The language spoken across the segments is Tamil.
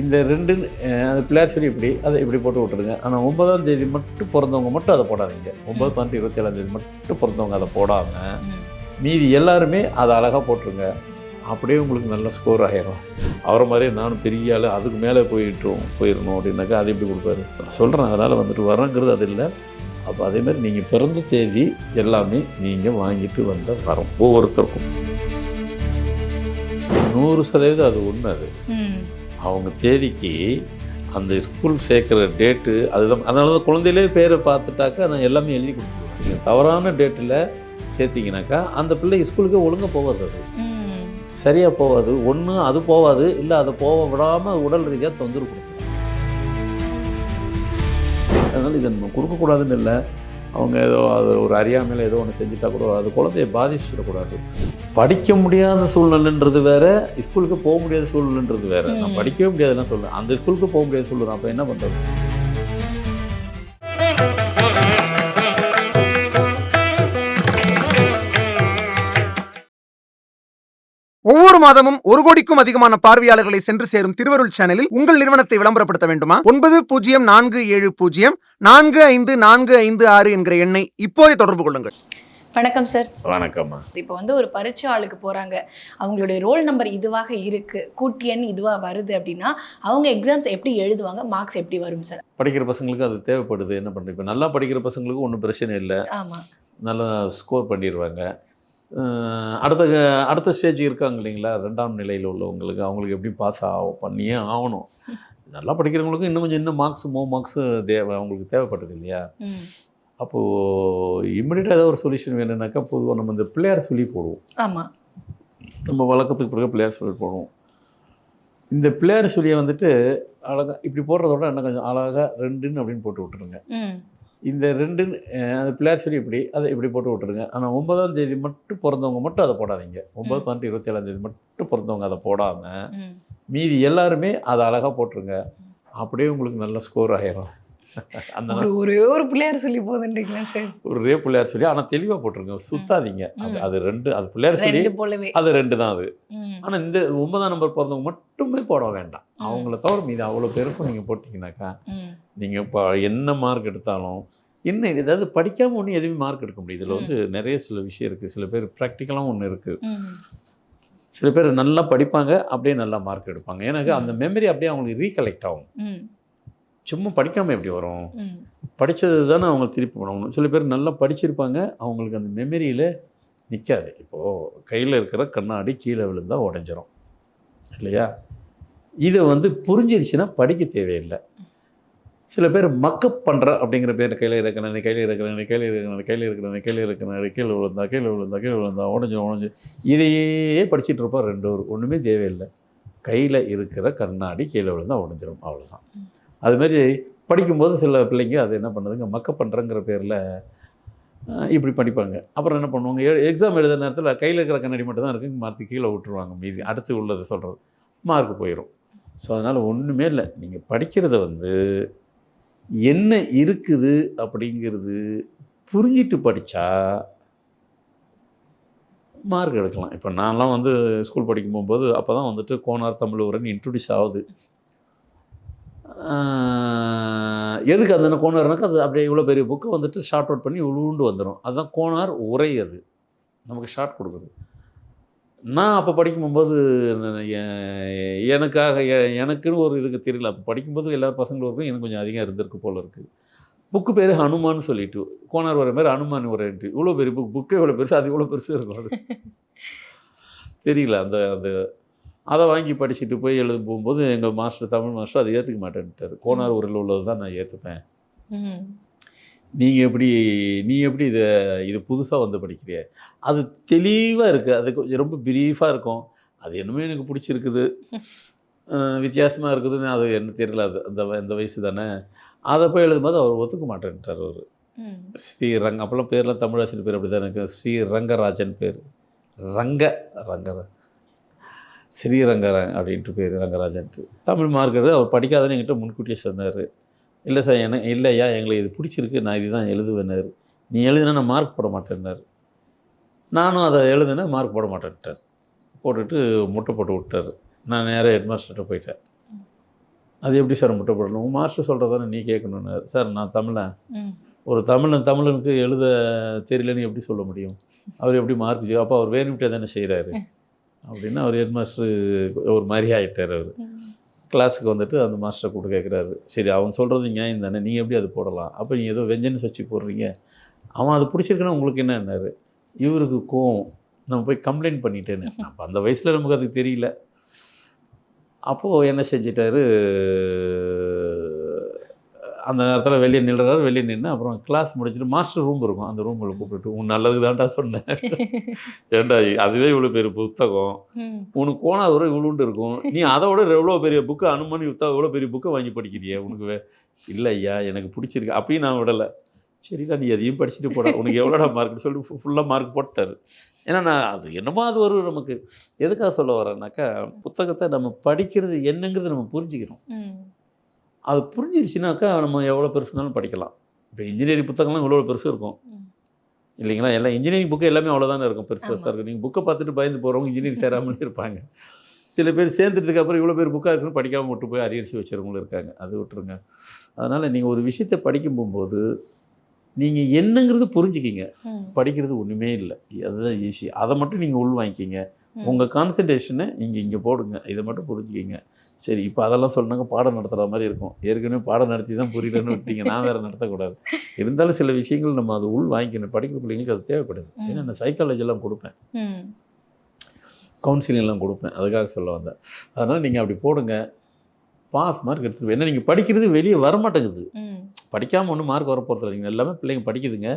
இந்த ரெண்டு அந்த பிள்ளையார் சொல்லி இப்படி அதை இப்படி போட்டு விட்டுருங்க. ஆனால் ஒன்பதாம் தேதி மட்டும் பிறந்தவங்க மட்டும் அதை போடாதீங்க. ஒன்பது பன்னெண்டு இருபத்தி ஏழாம் தேதி மட்டும் பிறந்தவங்க அதை போடாமல் மீதி எல்லாருமே அதை அழகாக போட்டுருங்க. அப்படியே உங்களுக்கு நல்ல ஸ்கோர் ஆகிடும் அவரை மாதிரியே நானும் பெரிய ஆள் அதுக்கு மேலே போயிட்டோம் போயிடணும் அப்படின்னாக்கா அது எப்படி கொடுப்பாரு? சொல்கிறேன் அதனால் வந்துட்டு வரங்கிறது அது இல்லை. அப்போ அதேமாதிரி நீங்கள் பிறந்த தேதி எல்லாமே நீங்கள் வாங்கிட்டு வந்த வரோம் ஒவ்வொருத்தருக்கும். நூறு சதவீதம் அது உண்மை அது. அவங்க தேதிக்கு அந்த ஸ்கூல் சேர்க்குற டேட்டு அதுதான் அதனால தான் குழந்தையிலே பேரை பார்த்துட்டாக்கா நான் எல்லாமே எழுதி கொடுத்துருவேன். நீங்கள் தவறான டேட்டில் சேர்த்திங்கனாக்கா அந்த பிள்ளை ஸ்கூலுக்கே ஒழுங்காக போகாது அது. சரியாக போகாது. ஒன்று அது போகாது இல்லை அதை போக விடாமல் உடல் ரீதியாக தொந்தரவு கொடுத்துரும். அதனால் இதை நம்ம கொடுக்கக்கூடாதுன்னு இல்லை. அவங்க ஏதோ அது ஒரு அறியாமையில் ஏதோ ஒன்று செஞ்சுட்டா கூட அது குழந்தைய பாதிச்சிடக்கூடாது. படிக்க முடியாத சூழ்நிலைன்றது வேற ஸ்கூலுக்கு போக முடியாத சூழ்நிலைன்றது வேற. நான். படிக்கவே முடியாதுன்னு சொல்லுவேன் அந்த ஸ்கூலுக்கு போக முடியாத சொல்லுறேன் அப்போ என்ன பண்ணுறது மாதமும் ஒரு கோடிக்கும் அதிகமான பார்வையாளர்களை சென்று சேரும் திருவருள் சேனலில் உங்கள் நிறுவனத்தை விளம்பரப்படுத்த வேண்டுமா? ஒன்பது பூஜ்ஜியம் நான்கு ஏழு பூஜ்ஜியம் நான்கு ஐந்து நான்கு ஐந்து ஆறு என்கிற எண்ணை இப்போதே தொடர்பு கொள்ளுங்கள். வணக்கம் சார் வணக்கம்மா. இப்போ வந்து ஒரு பரீட்சை ஆளுக்கு போறாங்க. அவங்களுடைய ரோல் நம்பர் இதுவாக இருக்கு. கூட்டி எண் இதுவா வருது அப்படின்னா அவங்க எக்ஸாம்ஸ் எப்படி எழுதுவாங்க? மார்க்ஸ் எப்படி வரும் சார் படிக்கிற பசங்களுக்கு அது தேவைப்படுது. என்ன பண்ணுறது இப்போ நல்லா படிக்கிற பசங்களுக்கு ஒன்றும் பிரச்சனை இல்லை. ஆமா. நல்லா ஸ்கோர் பண்ணிடுவாங்க அடுத்த அடுத்த ஸ்டேஜ் இருக்காங்க இல்லைங்களா? ரெண்டாம் நிலையில் உள்ளவங்களுக்கு. அவங்களுக்கு எப்படி பாஸ் ஆகும் பண்ணியே ஆகணும். நல்லா படிக்கிறவங்களுக்கும் இன்னும் கொஞ்சம் இன்னும் மார்க்ஸ் மோ மார்க்ஸு தேவை அவங்களுக்கு தேவைப்படுது இல்லையா. அப்போது இம்மிடியட்டாக ஏதாவது ஒரு சொல்யூஷன் வேணும்னாக்கா பொதுவாக நம்ம இந்த பிள்ளையார் சொல்லி போடுவோம். ஆமா. நம்ம வழக்கத்துக்கு பிறகு பிள்ளையார் சொல்லி போடுவோம். இந்த பிள்ளையார் சொல்லியை வந்துட்டு அழகாக இப்படி போடுறதோட என்ன கொஞ்சம் அழகாக ரெண்டுன்னு அப்படின்னு போட்டு விட்டுருங்க. இந்த ரெண்டு அந்த பிள்ளையார் சொல்லி இப்படி அதை இப்படி போட்டு விட்டுருங்க. ஆனால் ஒன்பதாம் தேதி மட்டும் பிறந்தவங்க மட்டும் அதை போடாதீங்க. ஒன்பது. பன்னெண்டு இருபத்தி ஏழாம் தேதி மட்டும் பிறந்தவங்க அதை போடாமல். மீதி எல்லாருமே அதை அழகாக போட்டுருங்க. அப்படியே உங்களுக்கு நல்ல ஸ்கோர் ஆயிரும். அந்த ஒரு ஒரே பிள்ளையார் சொல்லி போதுன்றீங்களா சார்? ஒரு பிள்ளையார் சொல்லி ஆனால் தெளிவாக போட்டுருங்க. சுத்தாதீங்க. அது. அது ரெண்டு அது பிள்ளையார் சொல்லி அது ரெண்டு தான் அது. ஆனால் இந்த ஒன்பதாம் நம்பர் பிறந்தவங்க மட்டுமே போட வேண்டாம். அவங்கள தவிர மீது அவ்வளோ பேருக்கும் நீங்கள் போட்டிங்கனாக்கா. நீங்கள் இப்போ என்ன மார்க் எடுத்தாலும் என்ன ஏதாவது படிக்காமல் ஒன்றும் எதுவுமே மார்க் எடுக்க முடியும் இதில் வந்து நிறைய சில விஷயம் இருக்குது சில பேர் ப்ராக்டிக்கலாகவும் ஒன்று இருக்குது. சில பேர் நல்லா படிப்பாங்க அப்படியே நல்லா மார்க் எடுப்பாங்க. எனக்கு அந்த மெமரி அப்படியே அவங்களுக்கு ரீகலெக்ட் ஆகும். சும்மா படிக்காமல் எப்படி வரும். படித்தது தானே அவங்க திருப்பி பண்ணணும். சில பேர் நல்லா படிச்சிருப்பாங்க அவங்களுக்கு அந்த மெமரியில் நிற்காது இப்போது கையில் இருக்கிற கண்ணாடி கீழே விழுந்தா உடஞ்சிரும். இல்லையா? இதை வந்து புரிஞ்சிருச்சுன்னா படிக்க தேவையில்லை. சில பேர் மக்கப் பண்ணுற அப்படிங்கிற பேர் கையில் இருக்கிறேன் கையில் இருக்கிறேன் கையில் இருக்கிறேன் கையில் இருக்கிறேன் கையில் இருக்கிறேன் கீழே விழுந்தா கீழே விழுந்தா கீழே விழுந்தா உடஞ்சி உடஞ்சி. இதையே படிச்சிட்டு இருப்போம் ரெண்டு ஒரு ஒன்றுமே தேவையில்லை. கையில் இருக்கிற கண்ணாடி கீழே விழுந்தா உடஞ்சிரும். அவ்வளோதான் அது மாதிரி படிக்கும்போது சில பிள்ளைங்க அது என்ன பண்ணுதுங்க? மக்கப் பண்ணுறங்கிற பேரில் இப்படி படிப்பாங்க. அப்புறம் என்ன பண்ணுவாங்க? எக்ஸாம் எழுதுற நேரத்தில் கையில் இருக்கிற கண்ணாடி மட்டும் தான் இருக்குது மாற்றி கீழே விட்டுருவாங்க. மீதி அடுத்து உள்ளதை சொல்கிறது மார்க் போயிடும் ஸோ அதனால் ஒன்றுமே இல்லை. நீங்கள் படிக்கிறத வந்து என்ன இருக்குது அப்படிங்கிறது புரிஞ்சிட்டு படித்தா மார்க் எடுக்கலாம். இப்போ நான்லாம் வந்து ஸ்கூல் படிக்கும் போகும்போது அப்போ தான் வந்துட்டு கோனார் தமிழ் உரன் இன்ட்ரடியூஸ் ஆகுது எதுக்கு அந்த கோனார்னாக்கா அது அப்படியே இவ்வளோ பெரிய புக்கு வந்துட்டு ஷார்ட் அவுட் பண்ணி உளுண்டு வந்துடும் அதுதான் கோனார் உரை அது. நமக்கு ஷார்ட் கொடுக்குது. நான் அப்போ படிக்கும்போது எனக்காக எனக்குன்னு ஒரு இதுக்கு தெரியல. அப்போ படிக்கும்போது எல்லா பசங்களுக்கும் எனக்கு கொஞ்சம் அதிகம் இருந்திருக்கு போல இருக்குது புக்கு பேர் ஹனுமான்னு சொல்லிட்டு கோனார் வர மாதிரி ஹனுமான் உரைன்ட்டு இவ்வளோ பெரிய புக் புக்கே இவ்வளோ பெருசு அது இவ்வளோ பெருசு இருக்கும் அது. தெரியல அந்த அந்த அதை வாங்கி படிச்சுட்டு போய் எழுத போகும்போது எங்கள் மாஸ்டர் தமிழ் மாஸ்டர் அதை ஏற்றுக்க மாட்டேன்ட்டார். கோனார் ஊரில் உள்ளது தான் நான் ஏற்றுப்பேன் நீங்கள் எப்படி நீ எப்படி இதை இது புதுசாக வந்து படிக்கிறிய? அது தெளிவாக இருக்குது அது கொஞ்சம் ரொம்ப பிரீஃபாக இருக்கும். அது என்னமோ எனக்கு பிடிச்சிருக்குது. வித்தியாசமாக இருக்குதுன்னு அது என்ன தெரியல. அது அந்த இந்த வயசு தானே. அதை போய் எழுதும்போது அவர் ஒத்துக்க மாட்டேன்ட்டார் அவர். ஸ்ரீரங்க அப்போல்லாம் பேர்லாம் தமிழாசிரியர் பேர் அப்படி தான் எனக்கு ஸ்ரீ ரங்கராஜன் பேர். ரங்க ரங்க ஸ்ரீரங்க அப்படின்ட்டு பேர் ரங்கராஜன்ட்டு. தமிழ் மார்க்கெட்டு அவர் படிக்காதன்னு என்கிட்ட முன்கூட்டியே சொன்னார். இல்லை சார் எனக்கு இல்லையா எங்களுக்கு இது பிடிச்சிருக்கு நான் இதுதான் எழுதுவேனார் நீ எழுதுனா நான் மார்க் போட மாட்டேன்னாரு. நானும் அதை எழுதுனேன் மார்க் போட மாட்டேன்ட்டார். போட்டுட்டு முட்டை போட்டு விட்டார். நான் நேராக ஹெட்மாஸ்டர்கிட்ட போயிட்டேன். அது எப்படி சார் முட்டைப்படணும் உங்கள் மாஸ்டர் சொல்கிறதானே நீ கேட்கணுன்னாரு சார் நான் தமிழன். ஒரு தமிழன் தமிழனுக்கு எழுத தெரியலன்னு எப்படி சொல்ல முடியும்? அவர் எப்படி மார்க் அப்போ அவர் வேணும்ட்டே தானே செய்கிறாரு அப்படின்னு அவர் ஹெட் மாஸ்டர் ஒரு மாதிரி ஆகிட்டார் அவர். கிளாஸுக்கு வந்துட்டு அந்த மாஸ்டரை கூப்பிட்டு கேட்குறாரு சரி அவன் சொல்கிறது நியாயம் தானே? நீங்கள் எப்படி அது போடலாம்? அப்போ நீங்கள் ஏதோ வெஞ்சன்ஸ் வச்சு போடுறீங்க. அவன் அது பிடிச்சிருக்குன்னா உங்களுக்கு என்னன்னாரு இவருக்கு கோவம். நம்ம போய் கம்ப்ளைண்ட் பண்ணிட்டேன்னு. அப்போ அந்த வயசில் நமக்கு அது தெரியல. அப்போது என்ன செஞ்சிட்டாரு? அந்த நேரத்தில் வெளியே நில்றாரு வெளியே நின்று அப்புறம் கிளாஸ் முடிச்சுட்டு மாஸ்டர் ரூம் இருக்கும். அந்த ரூமில் கூப்பிட்டு உன் நல்லதுக்கு தான்டா சொன்னேன். ஏன்டா அதுவே இவ்வளோ பெரிய புத்தகம். உனக்கு கோணா தூரம் இவ்வளோண்டு இருக்கும். நீ அதை விட எவ்வளோ பெரிய புக்கு அனுமதி வித்தா எவ்வளோ பெரிய புக்கை வாங்கி படிக்கிறிய? உனக்கு வே இல்லை ஐயா எனக்கு பிடிச்சிருக்கு. அப்பயும் நான் விடலை. சரிடா நீ அதையும் படிச்சுட்டு போடா. உனக்கு எவ்வளோடா மார்க்னு சொல்லிட்டு ஃபுல்லாக மார்க் போட்டார். ஏன்னா நான் அது என்னமோ அது ஒரு நமக்கு எதுக்காக சொல்ல வரேன்னாக்கா புத்தகத்தை நம்ம படிக்கிறது என்னங்கிறது நம்ம புரிஞ்சுக்கிறோம். அது புரிஞ்சிருச்சுனாக்கா நம்ம எவ்வளோ பெருசுனாலும் படிக்கலாம். இப்போ இன்ஜினியரிங் புத்தகம்லாம் இவ்வளோ பெருசு இருக்கும். இல்லைங்களா? எல்லாம் இன்ஜினியரிங் புக்கு எல்லாமே அவ்வளோதானே இருக்கும். பெருசு பெருசாக. இருக்கும். நீங்கள் புக்கை பார்த்துட்டு பயந்து போகிறவங்க இன்ஜினியரிங் சேராமலே இருப்பாங்க. சில பேர் சேர்ந்துட்டதுக்கு அப்புறம் இவ்வளோ பேர் புக்காக இருக்குன்னு படிக்காமல் விட்டு போய் அரியரிசி வச்சுருவங்களும் இருக்காங்க. அது விட்டுருங்க. அதனால் நீங்கள் ஒரு விஷயத்தை படிக்கும் போகும்போது நீங்கள் என்னங்கிறது புரிஞ்சுக்கிங்க. படிக்கிறது ஒன்றுமே இல்லை. அதுதான் ஈஸி அதை மட்டும் நீங்கள் உள் வாங்கிக்கிங்க. உங்கள் கான்சன்ட்ரேஷனை இங்கே இங்கே போடுங்க. இதை மட்டும் புரிஞ்சுக்கிங்க. சரி இப்போ அதெல்லாம் சொன்னாங்க பாடம் நடத்துகிற மாதிரி இருக்கும். ஏற்கனவே பாடம் நடத்தி தான் புரியலன்னு விட்டீங்க. நான் வேறு நடத்தக்கூடாது. இருந்தாலும் சில விஷயங்கள் நம்ம அது உள் வாங்கிக்கணும். படிக்கிற பிள்ளைங்களுக்கு அது தேவைப்படுது. ஏன்னா நான் சைக்காலஜிலாம் கொடுப்பேன். கவுன்சிலிங்லாம் கொடுப்பேன். அதுக்காக சொல்ல வந்தேன். அதனால் நீங்கள் அப்படி போடுங்க. பாஸ் மார்க் எடுத்துருவேன் ஏன்னா நீங்கள் படிக்கிறது வெளியே வரமாட்டேங்குது. படிக்காமல் ஒன்றும் மார்க் வரப்போகிறதில்ல நீங்கள் எல்லாமே பிள்ளைங்க படிக்குதுங்க.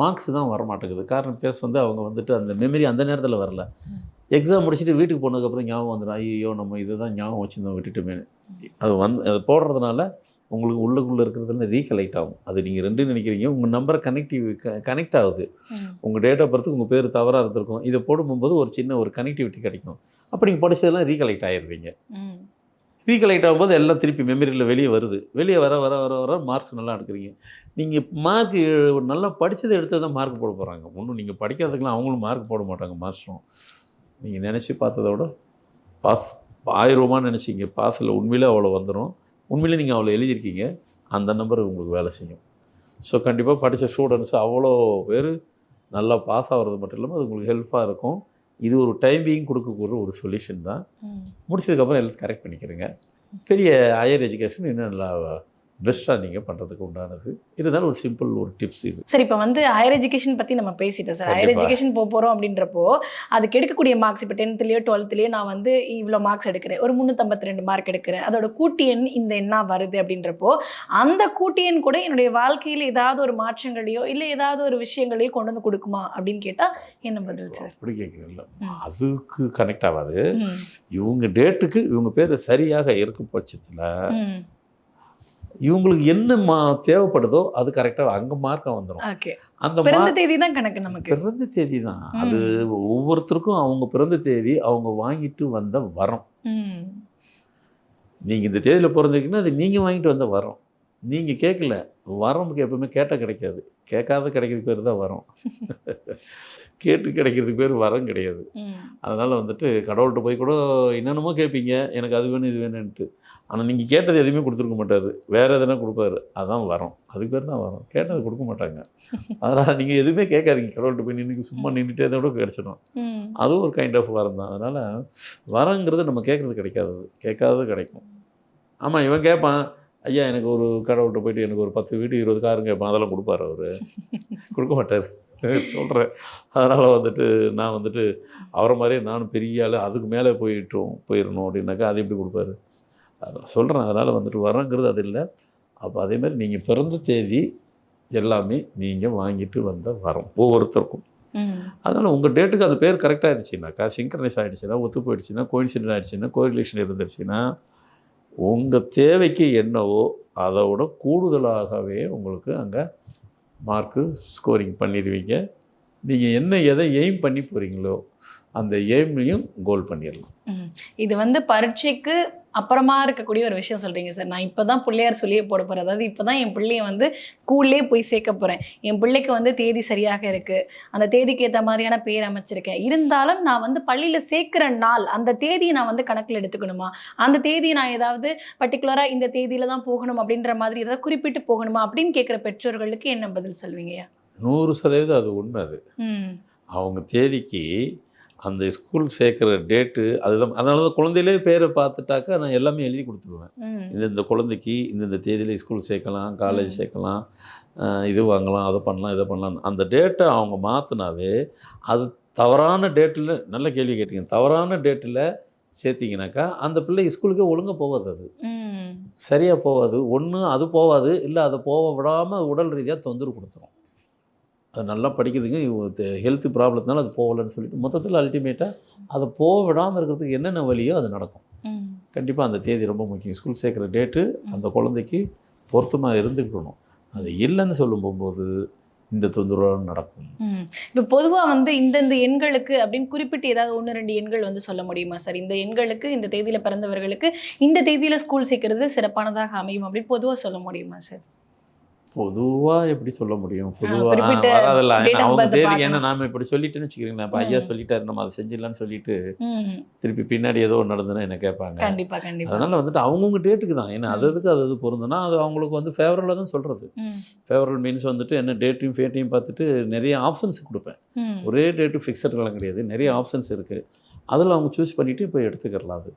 மார்க்ஸ் தான் வரமாட்டேங்குது. காரணம் கேஸ் வந்து அவங்க வந்துட்டு அந்த மெமரி அந்த நேரத்தில் வரல. எக்ஸாம் முடிச்சுட்டு வீட்டுக்கு போனதுக்கப்புறம் ஞாபகம் வந்துடும் ஐயோ நம்ம இதை தான் ஞாபகம் வச்சுருந்தோம் விட்டுட்டுமேனு அது வந்து அது போடுறதுனால உங்களுக்கு உள்ளுக்குள்ளே இருக்கிறதுல ரீகலெக்ட் ஆகும். அது நீங்கள் ரெண்டு நினைக்கிறீங்க. உங்கள் நம்பரை கனெக்டிவ் கனெக்ட் ஆகுது. உங்கள் டேட் ஆஃப் பர்த்துக்கு உங்கள் பேர் தவறாக இருந்திருக்கும். இதை போடும்போது ஒரு சின்ன ஒரு கனெக்டிவிட்டி கிடைக்கும். அப்போ நீங்கள் படிச்சதெல்லாம் ரீகலெக்ட் ஆகிடுவீங்க. ரீகலெக்ட் ஆகும்போது எல்லாம் திருப்பி மெமரியில் வெளியே வருது. வெளியே வர வர வர வர மார்க்ஸ் நல்லா எடுக்கிறீங்க. நீங்கள் மார்க் நல்லா படித்ததை எடுத்து தான் மார்க் போட போகிறாங்க ஒன்றும் நீங்கள் படிக்காததுக்கெல்லாம் அவங்களும் மார்க் போட மாட்டாங்க மாஸ்டரும். நீங்கள் நினச்சி பார்த்ததை விட பாஸ் ஆயிரரூபான்னு நினச்சிங்க. பாஸில் உண்மையிலே அவ்வளோ வந்துடும் உண்மையிலே நீங்கள் அவ்வளோ எழுதியிருக்கீங்க. அந்த நம்பர் உங்களுக்கு வேலை செய்யும். ஸோ கண்டிப்பாக படித்த ஸ்டூடெண்ட்ஸ் அவ்வளோ பேர் நல்லா பாஸ் ஆகிறது மட்டும் இல்லாமல் அது உங்களுக்கு ஹெல்ப்பாக இருக்கும். இது ஒரு டைமிங் கொடுக்கக்கூடிய ஒரு சொல்யூஷன் தான். முடிச்சதுக்கப்புறம் எல்லாம் கரெக்ட் பண்ணிக்கிறேங்க. பெரிய ஹையர் எஜுகேஷன் இன்னும் நல்லா பெஸ்ட்டாக நீங்கள் பண்ணுறதுக்கு உண்டானது. இருந்தாலும் ஒரு சிம்பிள் ஒரு டிப்ஸ் இது. சரி இப்போ வந்து ஹையர் எஜுகேஷன் பற்றி நம்ம பேசிட்டோம் சார். ஹையர். எஜுகேஷன் போக போகிறோம் அப்படின்றப்போ அதுக்கு எடுக்கக்கூடிய மார்க்ஸ் இப்போ டென்த்லேயோ டுவெல்த்லேயோ நான் வந்து இவ்வளோ மார்க்ஸ் எடுக்கிறேன். ஒரு முந்நூற்றம்பத்தி ரெண்டு மார்க் எடுக்கிறேன். அதோட கூட்டி எண் இந்த எண்ணா வருது அப்படின்றப்போ அந்த கூட்டி எண் கூட என்னுடைய வாழ்க்கையில் ஏதாவது ஒரு மாற்றங்களையோ இல்லை ஏதாவது ஒரு விஷயங்களையோ கொண்டு வந்து கொடுக்குமா அப்படின்னு கேட்டால் என்ன பதில் சார்? அப்படி கேட்குறீங்களா. அதுக்கு கனெக்ட் ஆகாது. இவங்க டேட்டுக்கு இவங்க பேர் சரியாக இருக்கும் பட்சத்தில் இவங்களுக்கு என்ன மா தேவைப்படுதோ அது கரெக்டாக அங்கே மார்க்காக வந்துடும் அந்த பிறந்த தேதி தான் கணக்கு நமக்கு. பிறந்த தேதி தான். அது ஒவ்வொருத்தருக்கும் அவங்க பிறந்த தேதி அவங்க வாங்கிட்டு வந்த வரம். நீங்கள் இந்த தேதியில் பிறந்திருக்கீங்கன்னா அது நீங்கள் வாங்கிட்டு வந்த வரம். நீங்கள் கேட்கல. வரமுக்கு எப்பவுமே கேட்டால் கிடைக்காது. கேட்காத கிடைக்கிறதுக்கு பேர் தான் வரம். கேட்டு கிடைக்கிறதுக்கு பேர் வரம் கிடையாது. அதனால் வந்துட்டு கடவுள்கிட்ட போய் கூட என்னென்னமோ கேட்பீங்க எனக்கு அது வேணும் இது வேணும்ன்ட்டு. ஆனால் நீங்கள் கேட்டது எதுவுமே கொடுத்துருக்க மாட்டார். வேறு எதனா கொடுப்பாரு. அதான் வரம். அதுக்கு பேர் தான் வரம். கேட்டது கொடுக்க மாட்டாங்க. அதனால் நீங்கள் எதுவுமே கேட்காதீங்க. கடவுள்கிட்ட போய் நின்று சும்மா நின்றுட்டே கூட கிடச்சிடும். அதுவும் ஒரு கைண்ட் ஆஃப் வரம் தான். அதனால் வரங்கிறது நம்ம கேட்குறது கிடைக்காதது கேட்காதது கிடைக்கும். ஆமாம் இவன் கேட்பான் ஐயா எனக்கு ஒரு கடவுள்கிட்ட போயிட்டு எனக்கு ஒரு பத்து வீடு இருபது காருங்க கேட்பான். அதெல்லாம் கொடுப்பாரு அவர். கொடுக்க மாட்டார். சொல்கிறேன் அதனால் வந்துட்டு நான் வந்துட்டு அவரை மாதிரியே நானும் பெரிய ஆள் அதுக்கு மேலே போயிட்டோம் போயிடணும் அப்படின்னாக்கா அது எப்படி கொடுப்பாரு? அதான் சொல்கிறேன் அதனால் வந்துட்டு வரங்கிறது அது இல்லை. அப்போ அதேமாதிரி நீங்கள் பிறந்த தேதி எல்லாமே நீங்கள் வாங்கிட்டு வந்த வரம் ஒவ்வொருத்தருக்கும். அதனால் உங்கள் டேட்டுக்கு அது பேர் கரெக்டாக ஆயிடுச்சுனாக்கா சிங்க்ரனைஸ் ஆகிடுச்சுன்னா ஒத்து போயிடுச்சுன்னா கோயின்சிடென்ட் ஆயிடுச்சுன்னா கோரிலேஷன் இருந்துருச்சுன்னா உங்கள் தேவைக்கு என்னவோ அதை விட கூடுதலாகவே உங்களுக்கு அங்கே மார்க்கு ஸ்கோரிங் பண்ணிடுவீங்க. நீங்கள் என்ன எதை எய்ம் பண்ணி போகிறீங்களோ அந்த எய்ம்லையும் கோல் பண்ணிடலாம். இது வந்து பரீட்சைக்கு அப்புறமா இருக்கக்கூடிய ஒரு விஷயம் சொல்றீங்க சார். நான் இப்பதான் பிள்ளையார் சொல்லியே போட போறேன். அதாவது இப்பதான் என் பிள்ளைய வந்து ஸ்கூல்லே போய் சேர்க்க போறேன். என் பிள்ளைக்கு வந்து தேதி சரியாக இருக்கு. அந்த தேதிக்கு ஏற்ற மாதிரியான பேர் அமைச்சிருக்கேன். இருந்தாலும் நான் வந்து பள்ளியில சேர்க்கிற நாள் அந்த தேதியை நான் வந்து கணக்கில் எடுத்துக்கணுமா? அந்த தேதியை நான் ஏதாவது பர்டிகுலரா இந்த தேதியில தான் போகணும் அப்படின்ற மாதிரி ஏதாவது குறிப்பிட்டு போகணுமா அப்படின்னு கேட்குற பெற்றோர்களுக்கு என்ன பதில் சொல்வீங்கய்யா நூறு சதவீதம் அது உண்மை அது. அவங்க தேதிக்கு அந்த ஸ்கூல் சேர்க்குற டேட்டு அதுதான். அதனால தான் குழந்தையிலே பேரை பார்த்துட்டாக்கா நான் எல்லாமே எழுதி கொடுத்துருவேன். இந்த இந்த குழந்தைக்கு இந்தந்த தேதியில் ஸ்கூல் சேர்க்கலாம் காலேஜ். சேர்க்கலாம் இது வாங்கலாம் அதை பண்ணலாம் இதை பண்ணலாம். அந்த டேட்டை அவங்க மாற்றினாவே அது தவறான டேட்டில் நல்ல கேள்வி கேட்டீங்க. தவறான டேட்டில் சேர்த்திங்கனாக்கா அந்த பிள்ளை ஸ்கூலுக்கே ஒழுங்காக போகாது அது. சரியாக போகாது. ஒன்று அது போகாது. இல்லை அதை போக விடாமல் உடல் ரீதியாக தொந்தரவு கொடுத்துரும். அது நல்லா படிக்குதுங்க. ஹெல்த் ப்ராப்ளத்தினால அது போகலைன்னு சொல்லிட்டு மொத்தத்தில் அல்டிமேட்டாக அதை போக விடாமல் இருக்கிறதுக்கு என்னென்ன வழியோ அது நடக்கும். கண்டிப்பாக அந்த தேதி ரொம்ப முக்கியம். ஸ்கூல் சேர்க்குற டேட்டு அந்த குழந்தைக்கு பொருத்தமாக இருந்துக்கணும். அது இல்லைன்னு சொல்லும் போகும்போது இந்த தொந்தரவு நடக்கும். இப்போ பொதுவாக வந்து இந்தந்த எண்களுக்கு அப்படின்னு குறிப்பிட்டு ஏதாவது ஒன்று ரெண்டு எண்கள் வந்து சொல்ல முடியுமா சார்? இந்த எண்களுக்கு இந்த தேதியில் பிறந்தவர்களுக்கு இந்த தேதியில் ஸ்கூல் சேர்க்கறது சிறப்பானதாக அமையும் அப்படின்னு பொதுவாக சொல்ல முடியுமா சார்? பொதுவாக எப்படி சொல்ல முடியும்? பொதுவாக of அவங்க பார்க்கணும். என்ன நாம இப்படி சொல்லிட்டேன்னு வச்சுக்கிறீங்களேன் இப்போ ஐயா. சொல்லிட்டாரு நம்ம அதை செஞ்சிடலாம்னு சொல்லிட்டு திருப்பி பின்னாடி ஏதோ ஒன்று நடந்ததுன்னா என்ன கேட்பாங்க? கண்டிப்பா கண்டிப்பா. அதனால வந்துட்டு அவங்கவுங்க டேட்டுக்கு தான். ஏன்னா. அது அதுக்கு அது அது பொருந்துனா அது அவங்களுக்கு வந்து ஃபேவரபிளாக தான் சொல்கிறது ஃபேவரபிள் மீன்ஸ் வந்துட்டு என்ன டேட்டையும் ஃபேட்டையும் பார்த்துட்டு நிறைய ஆப்ஷன்ஸ் கொடுப்பேன். ஒரே டேட்டு ஃபிக்ஸட்லாம் கிடையாது. நிறைய ஆப்ஷன்ஸ் இருக்குது அதில் அவங்க சூஸ் பண்ணிவிட்டு இப்போ எடுத்துக்கிறலாம் அது.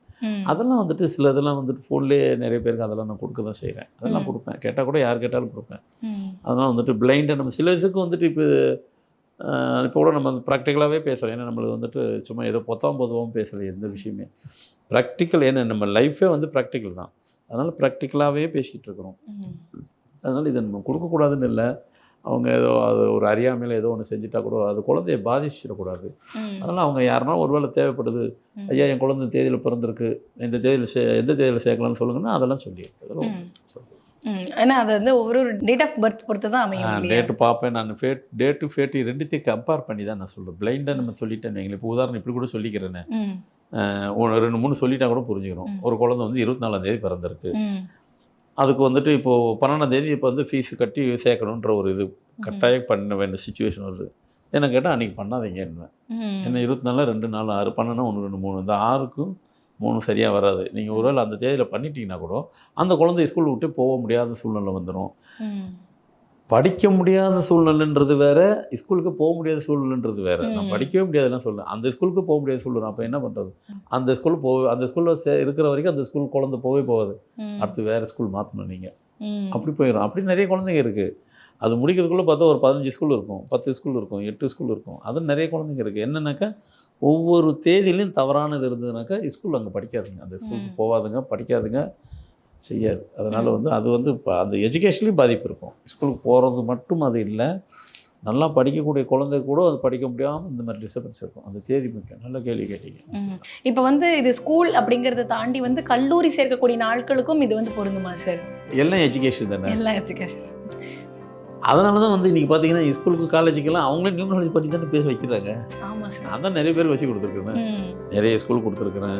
அதெல்லாம் வந்துட்டு சில இதெல்லாம் வந்துட்டு ஃபோன்லேயே நிறைய பேருக்கு அதெல்லாம் நான் கொடுக்க தான் செய்கிறேன் அதெல்லாம். கொடுப்பேன். கேட்டால் கூட யார் கேட்டாலும் கொடுப்பேன். அதெல்லாம் வந்துட்டு பிளைண்டாக நம்ம சில இதுக்கு வந்துட்டு இப்போ இப்போ கூட நம்ம வந்து ப்ராக்டிக்கலாகவே பேசுகிறோம் ஏன்னா நம்மளுக்கு வந்துட்டு சும்மா ஏதோ பொத்தாம் பொதுவாகவும் பேசலை எந்த விஷயமே. ப்ராக்டிக்கல் ஏன்னா நம்ம லைஃபே வந்து ப்ராக்டிக்கல் தான். அதனால் ப்ராக்டிக்கலாகவே பேசிகிட்டு இருக்கிறோம். அதனால் இதை நம்ம கொடுக்கக்கூடாதுன்னு இல்லை. அவங்க ஏதோ அது ஒரு அறியாமையில் ஏதோ ஒன்று செஞ்சுட்டா கூட அது குழந்தைய பாதிச்சிடக்கூடாது. அதனால் அவங்க யாருன்னா ஒருவேளை தேவைப்படுது ம். ஐயா என் குழந்தை தேதியில் பிறந்திருக்கு இந்த தேதியில் சே எந்த தேதியில் சேர்க்கலாம்னு சொல்லுங்கன்னா அதெல்லாம் சொல்லி அதெல்லாம் ஏன்னா அது வந்து ஒவ்வொரு டேட் ஆஃப் பர்த் பொறுத்து தான் அமையும்? டேட்டு பார்ப்பேன் நான். ஃபேட் டேட்டு ஃபேட்டு ரெண்டுத்தையும் கம்பேர் பண்ணி தான் நான் சொல்கிறேன் பிளைண்டாக நம்ம சொல்லிட்டேன்னு வைங்களேன். இப்போ உதாரணம் இப்படி கூட சொல்லிக்கிறேனே. ம். அஹ் ஒன்று ரெண்டு மூணு சொல்லிட்டா கூட புரிஞ்சுக்கிறோம். ஒரு குழந்தை வந்து இருபத்தி நாலாம் தேதி பிறந்திருக்கு. அதுக்கு வந்துட்டு இப்போது பன்னெண்டாம் தேதி இப்போ வந்து ஃபீஸ் கட்டி சேர்க்கணுன்ற ஒரு இது கட்டாயம் பண்ண வேண்டிய சுச்சுவேஷன் வருது. என்ன கேட்டால் அன்றைக்கி பண்ணாதீங்க என்ன என்ன இருபத்தி நாலு ரெண்டு நாலு ஆறு பன்னெண்டு ஒன்று ரெண்டு மூணு. இந்த ஆறுக்கும் மூணு சரியாக வராது. நீங்கள் ஒருவேளை அந்த தேதியில் பண்ணிட்டீங்கன்னா கூட அந்த குழந்தை ஸ்கூல் விட்டு போக முடியாத சூழ்நிலை வந்துடும் படிக்க முடியாத சூழ்நிலைன்றது வேற ஸ்கூலுக்கு போக முடியாத சூழ்நிலைன்றது வேற. நான். படிக்கவே முடியாதுலாம் சொல்லுவேன் அந்த ஸ்கூலுக்கு போக முடியாத சூழ்நிலை அப்போ என்ன பண்ணுறது அந்த ஸ்கூல் போ அந்த ஸ்கூலில் சே இருக்கிற வரைக்கும் அந்த ஸ்கூல் குழந்தை போகவே போகாது. அடுத்து வேறு ஸ்கூல் மாற்றணும் நீங்கள் ம். அப்படி போயிடும் அப்படி நிறைய குழந்தைங்க இருக்குது அது முடிக்கிறதுக்குள்ளே பார்த்தா ஒரு பதினஞ்சு ஸ்கூல் இருக்கும். பத்து ஸ்கூல் இருக்கும். எட்டு ஸ்கூல் இருக்கும். அது நிறைய குழந்தைங்க இருக்குது என்னன்னாக்கா ஒவ்வொரு தேதியிலையும் தவறானது இருந்ததுனாக்கா ஸ்கூல் அங்கே படிக்காதுங்க. அந்த ஸ்கூலுக்கு. போகாதுங்க படிக்காதுங்க. செய்யாது அதனால். வந்து அது வந்து இப்போ அந்த எஜுகேஷன்லேயும் பாதிப்பு இருக்கும். ஸ்கூலுக்கு போகிறது மட்டும் அது இல்லை. நல்லா படிக்கக்கூடிய குழந்தை கூட அது படிக்க முடியாமல் இந்த மாதிரி டிஸ்டர்பன்ஸ் இருக்கும். அந்த தேதி முக்கியம் நல்ல கேள்வி கேட்டீங்க. இப்போ வந்து இது ஸ்கூல் அப்படிங்கறத தாண்டி வந்து கல்லூரி சேர்க்கக்கூடிய நாட்களுக்கும் இது வந்து பொருந்துமா சார் எல்லாம் எஜுகேஷன் தானே? எல்லா எஜுகேஷன் அதனால தான் வந்து இன்றைக்கி பார்த்தீங்கன்னா ஸ்கூலுக்கு காலேஜுக்கெல்லாம் அவங்களே நியூமராலஜி பற்றி தானே பேச வைக்கிறாங்க. ஆமா சார் நான் தான் நிறைய பேர் வச்சு கொடுத்துருக்குறேன். நிறைய ஸ்கூல் கொடுத்துருக்குறேன்.